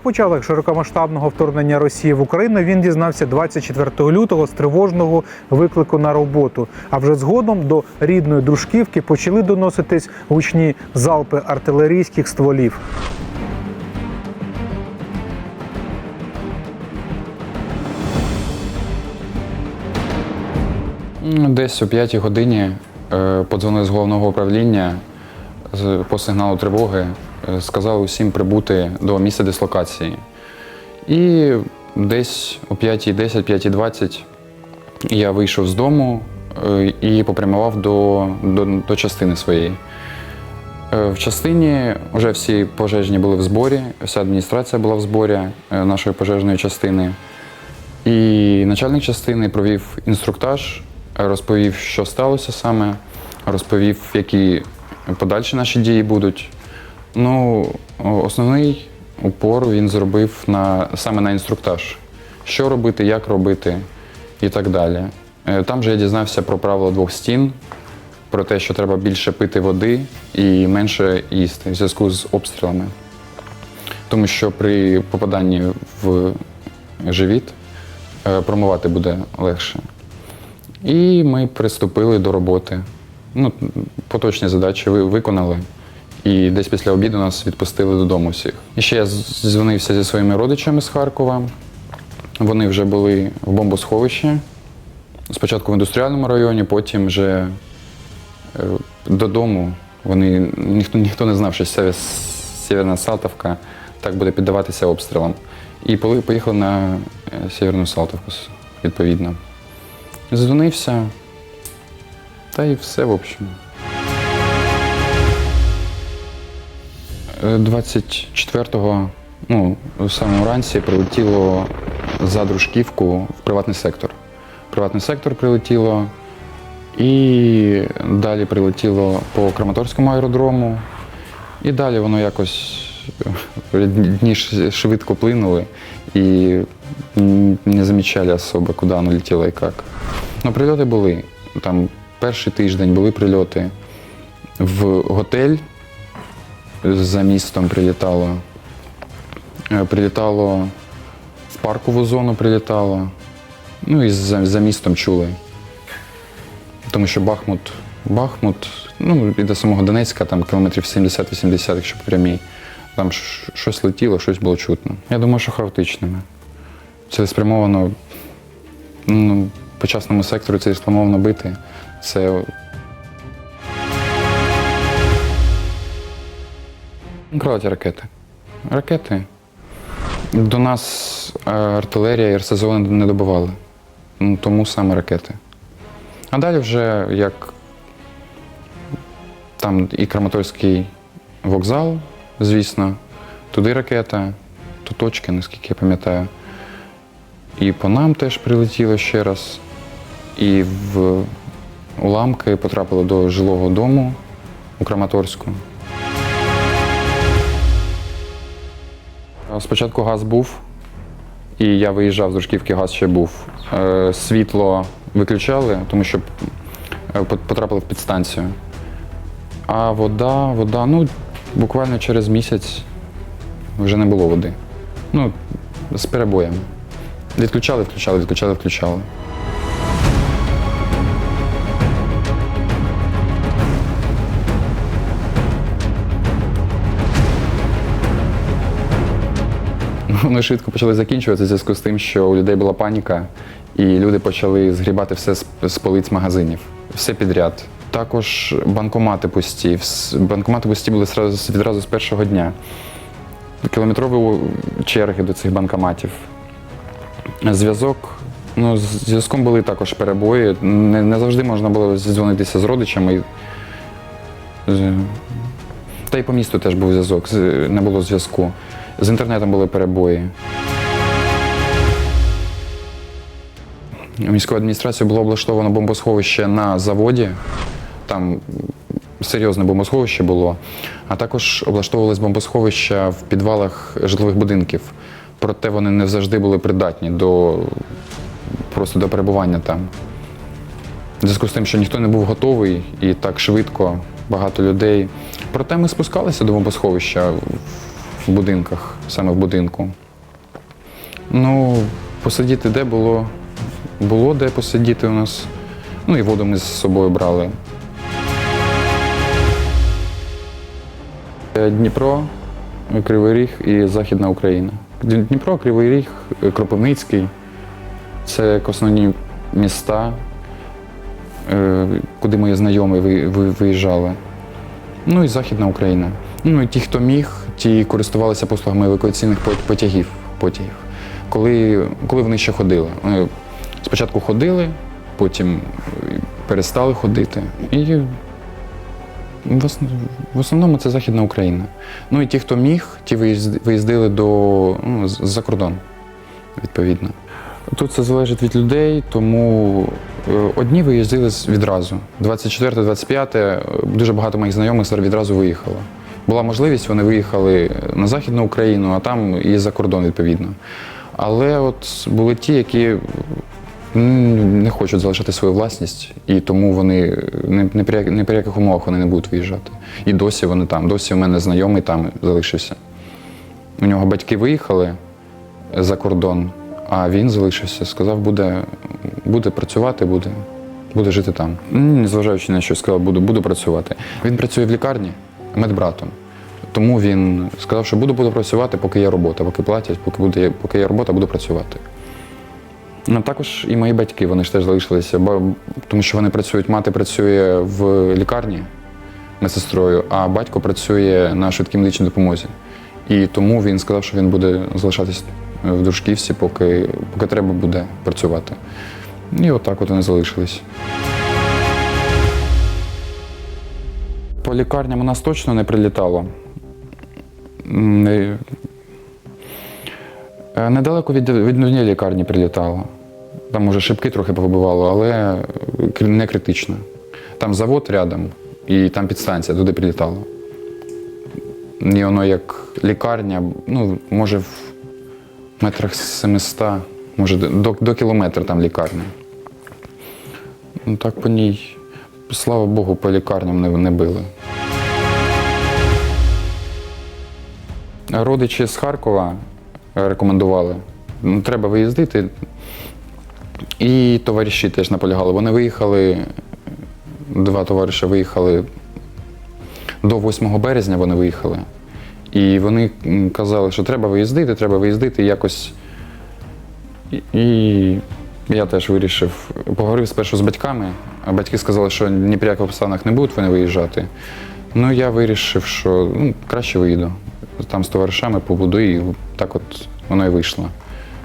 Про початок широкомасштабного вторгнення Росії в Україну він дізнався 24 лютого з тривожного виклику на роботу. А вже згодом до рідної дружківки почали доноситись гучні залпи артилерійських стволів. Десь о 5 годині е, подзвонив з головного управління по сигналу тривоги, е, сказали усім прибути до місця дислокації. І десь о 5.10, 5.20 я вийшов з дому е, і попрямував до, до, до частини своєї. Е, В частині вже всі пожежні були в зборі, вся адміністрація була в зборі нашої пожежної частини. І начальник частини провів інструктаж, розповів, що сталося саме, розповів, які подальші наші дії будуть. Ну, основний упор він зробив на, саме на інструктаж. Що робити, як робити і так далі. Е, Там же я дізнався про правило двох стін, про те, що треба більше пити води і менше їсти в зв'язку з обстрілами. Тому що при попаданні в живіт е, промивати буде легше. І ми приступили до роботи. Ну, поточні задачі виконали. І десь після обіду нас відпустили додому всіх. І ще я дзвонився зі своїми родичами з Харкова. Вони вже були в бомбосховищі. Спочатку в індустріальному районі, потім вже е, додому. Вони ніхто, ніхто не знав, що Сєвєрна Салтовка так буде піддаватися обстрілам. І поїхали на е, Сєвєрну Салтовку, відповідно. Дзвонився, та і все, в общем. 24-го, ну, в самому ранці прилетіло за дружківку в приватний сектор. Приватний сектор прилетіло, і далі прилетіло по Краматорському аеродрому. І далі воно якось е, дні швидко плинули і не замічали особо, куди воно летіло і як. Ну, прильоти були. Там перший тиждень були прильоти в готель за містом прилітало. Е, Прилітало в паркову зону прилітало. Ну і за, за містом чули. Тому що Бахмут, Бахмут, ну і до самого Донецька, там кілометрів 70-80, якщо по прямій. Там щось летіло, щось було чутно. Я думаю, що хаотичними. Цілеспрямовано ну, по частному сектору цілеспрямовано бити. Це крилаті ракети. Ракети. До нас е, артилерія і РСЗО не добивали. Ну, Тому саме ракети. А далі вже як там і Краматорський вокзал, звісно, туди ракета, то точки, наскільки я пам'ятаю. І по нам теж прилетіло ще раз. І в уламки потрапили до жилого дому у Краматорську. Спочатку газ був, і я виїжджав з Дружківки, газ ще був. Е, Світло виключали, тому що е, потрапили в підстанцію. А вода, вода, ну, буквально через місяць вже не було води. Ну, з перебоєм. Відключали, включали, відключали, включали. Вони швидко почали закінчуватися в зв'язку з тим, що у людей була паніка, і люди почали згрібати все з, полиць магазинів, все підряд. Також банкомати пусті. Банкомати пусті були відразу з першого дня. Кілометрові черги до цих банкоматів. Зв'язок. Ну, з зв'язком були також перебої. Не, не завжди можна було зідзвонитися з родичами. Та й по місту теж був зв'язок, не було зв'язку. З інтернетом були перебої. Міською адміністрацією було облаштовано бомбосховище на заводі. Там серйозне бомбосховище було, а також облаштовувались бомбосховища в підвалах житлових будинків. Проте вони не завжди були придатні до, просто до перебування там. В зв'язку з тим, що ніхто не був готовий і так швидко, багато людей. Проте ми спускалися до бомбосховища. В будинках, саме в будинку. Ну, посидіти де було? Було де посидіти у нас. Ну і воду ми з собою брали. Е, Дніпро, Кривий Ріг і Західна Україна. Дніпро, Кривий Ріг, е, Кропивницький це як основні міста, е, куди мої знайомі ви- ви- виїжджали. Ну і Західна Україна. Ну і ті, хто міг, ті користувалися послугами евакуаційних потягів. потягів. Коли, коли вони ще ходили. Спочатку ходили, потім е, перестали ходити. І в основному це Західна Україна. Ну і ті, хто міг, ті виїздили до ну, за кордон, відповідно. Тут це залежить від людей, тому е, одні виїздили відразу. 24-25 е, дуже багато моїх знайомих відразу виїхало. Була можливість, вони виїхали на Західну Україну, а там і за кордон, відповідно. Але от були ті, які не хочуть залишати свою власність, і тому вони не, при, не при яких умовах вони не будуть виїжджати. І досі вони там. Досі в мене знайомий там залишився. У нього батьки виїхали за кордон, а він залишився. Сказав, буде, буде працювати, буде, буде жити там. Незважаючи на що, сказав, буду, буду працювати. Він працює в лікарні медбратом. Тому він сказав, що буду, буду працювати, поки є робота, поки платять, поки, буде, поки є робота, буду працювати. Ну, також і мої батьки, вони ж теж залишилися, бо, тому що вони працюють, мати працює в лікарні медсестрою, а батько працює на швидкій медичній допомозі. І тому він сказав, що він буде залишатись в дружківці, поки, поки треба буде працювати. І отак от вони залишились. По лікарням у нас точно не прилітало. Е, Недалеко від, від лікарні прилітало. Там може шибки трохи повибивало, але не критично. Там завод рядом і там підстанція, туди прилітало. І воно як лікарня, ну, може, в метрах 700, може, до, до кілометра там лікарня. Ну так по ній, слава Богу, по лікарням не, не били. Родичі з Харкова рекомендували. Ну, Треба виїздити. І товариші теж наполягали. Вони виїхали, два товариша виїхали до 8 березня вони виїхали. І вони казали, що треба виїздити, треба виїздити якось. І я теж вирішив, поговорив спершу з батьками, а батьки сказали, що ні при яких обставинах не будуть вони виїжджати. Ну, я вирішив, що ну, краще виїду. Там з товаришами побуду, і так от воно і вийшло.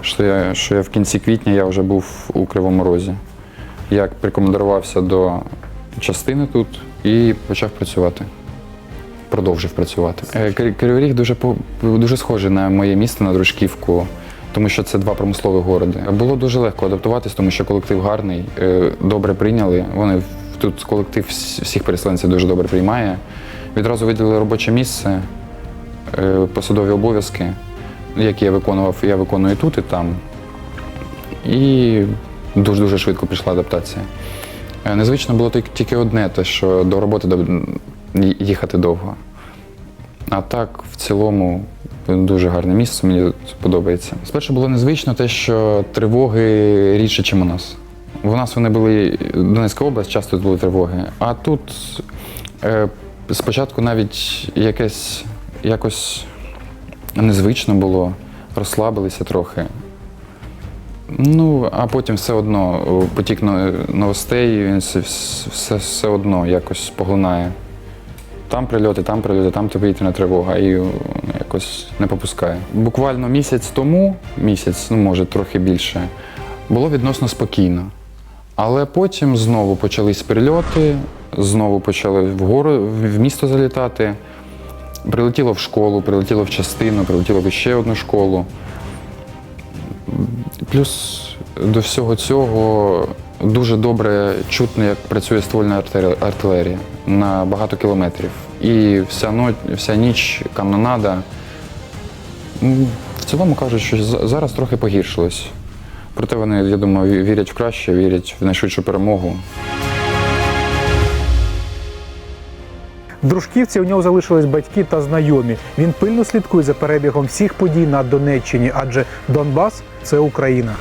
Що я, що я в кінці квітня я вже був у Кривому Розі. Я прикомандирувався до частини тут і почав працювати. Продовжив працювати. Е, Кривий Ріг дуже, дуже схожий на моє місто, на Дружківку, тому що це два промислові городи. Було дуже легко адаптуватись, тому що колектив гарний, е, добре прийняли. Вони тут колектив всіх переселенців дуже добре приймає. Відразу виділили робоче місце, посадові обов'язки, які я виконував, я виконую тут і там. І дуже-дуже швидко прийшла адаптація. Е, Незвично було тільки- одне, те, що до роботи їхати довго. А так, в цілому, дуже гарне місце, мені подобається. Спершу було незвично те, що тривоги рідше, ніж у нас. У нас вони були Донецька область, часто були тривоги. А тут е, спочатку навіть якесь якось незвично було, розслабилися трохи. Ну, а потім все одно потік новостей, він все, все, все одно якось поглинає. Там прильоти, там прильоти, там повітряна тривога і якось не попускає. Буквально місяць тому, місяць, ну може трохи більше, було відносно спокійно. Але потім знову почались прильоти, знову почали вгору в місто залітати. Прилетіло в школу, прилетіло в частину, прилетіло в ще одну школу. Плюс до всього цього дуже добре чутно, як працює ствольна артилерія на багато кілометрів. І вся, но... вся ніч канонада. В цілому кажуть, що зараз трохи погіршилось. Проте вони, я думаю, вірять в краще, вірять в найшвидшу перемогу. В дружківці у нього залишились батьки та знайомі. Він пильно слідкує за перебігом всіх подій на Донеччині, адже Донбас це Україна.